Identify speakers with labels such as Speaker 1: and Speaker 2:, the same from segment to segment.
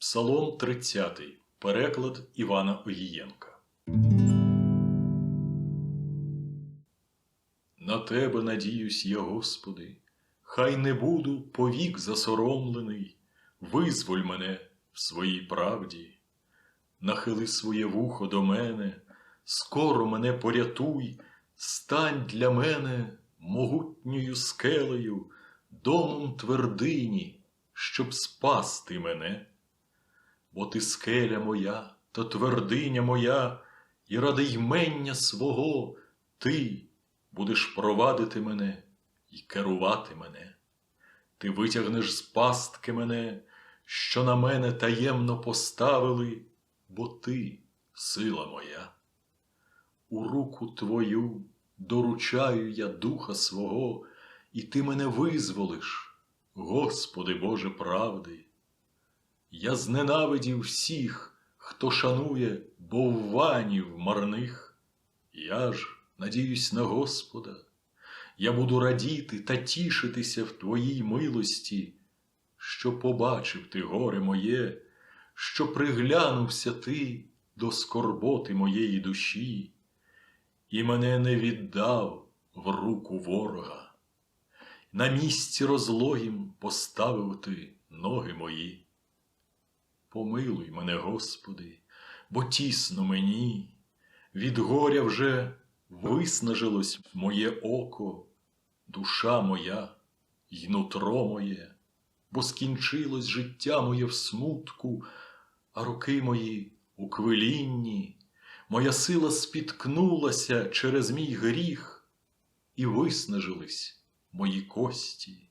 Speaker 1: Псалом 30. Переклад Івана Огієнка. На тебе надіюсь я, Господи, хай не буду повік засоромлений, визволь мене в своїй правді, нахили своє вухо до мене, скоро мене порятуй, стань для мене могутньою скелею, домом твердині, щоб спасти мене. Бо ти скеля моя та твердиня моя, і ради ймення свого ти будеш провадити мене і керувати мене. Ти витягнеш з пастки мене, що на мене таємно поставили, бо ти сила моя. У руку твою доручаю я духа свого, і ти мене визволиш, Господи Боже правди. Я зненавидів всіх, хто шанує бовванів марних. Я ж надіюсь на Господа. Я буду радіти та тішитися в Твоїй милості, що побачив ти горе моє, що приглянувся ти до скорботи моєї душі, і мене не віддав в руку ворога. На місці розлогім поставив ти ноги мої. Помилуй мене, Господи, бо тісно мені, від горя вже виснажилось моє око, душа моя й нутро моє, бо скінчилось життя моє в смутку, а руки мої у квилінні, моя сила спіткнулася через мій гріх, і виснажились мої кості.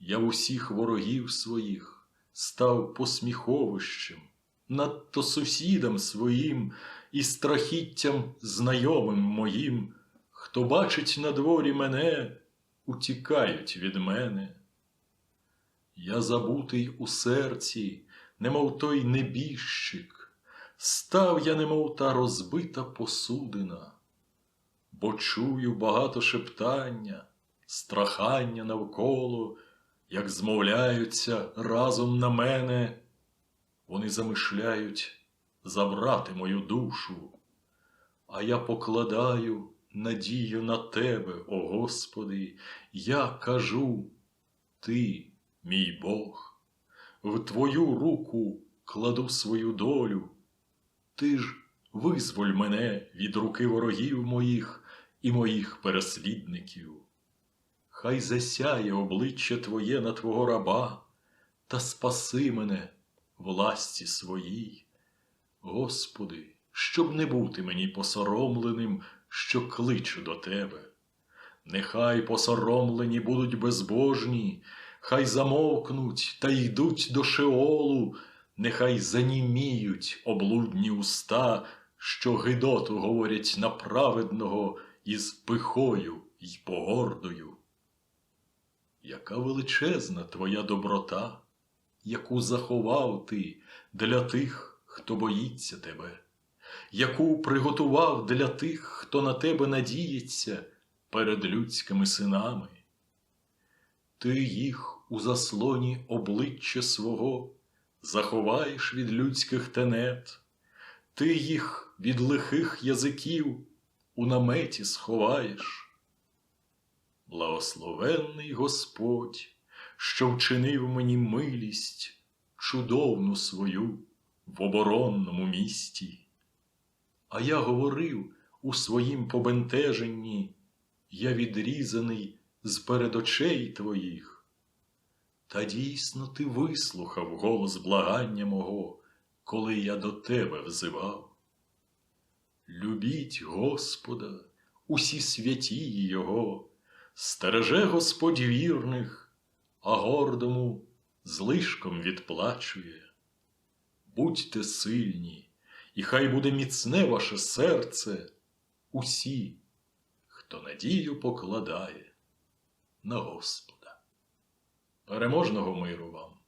Speaker 1: Я в усіх ворогів своїх став посміховищем, надто сусідам своїм і страхіттям знайомим моїм, хто бачить на дворі мене, утікають від мене. Я забутий у серці, немов той небіжчик, став я, немов та розбита посудина, бо чую багато шептання, страхання навколо як змовляються разом на мене, вони замишляють забрати мою душу, а я покладаю надію на тебе, о Господи, я кажу, Ти, мій Бог, в Твою руку кладу свою долю, Ти ж визволь мене від руки ворогів моїх і моїх переслідників. Хай засяє обличчя Твоє на Твого раба, та спаси мене власті своїй. Господи, щоб не бути мені посоромленим, що кличу до Тебе. Нехай посоромлені будуть безбожні, хай замовкнуть та йдуть до Шеолу, нехай заніміють облудні уста, що гидоту говорять на праведного із пихою й погордою. Яка величезна твоя доброта, яку заховав ти для тих, хто боїться тебе, яку приготував для тих, хто на тебе надіється перед людськими синами. Ти їх у заслоні обличчя свого заховаєш від людських тенет, ти їх від лихих язиків у наметі сховаєш. Благословенний Господь, що вчинив мені милість чудовну свою в оборонному місті. А я говорив у своїм побентеженні, я відрізаний з перед очей твоїх. Та дійсно ти вислухав голос благання мого, коли я до тебе взивав. Любіть Господа, усі святії Його. Стереже Господь вірних, а гордому злишком відплачує. Будьте сильні, і хай буде міцне ваше серце, усі, хто надію покладає на Господа. Переможного миру вам!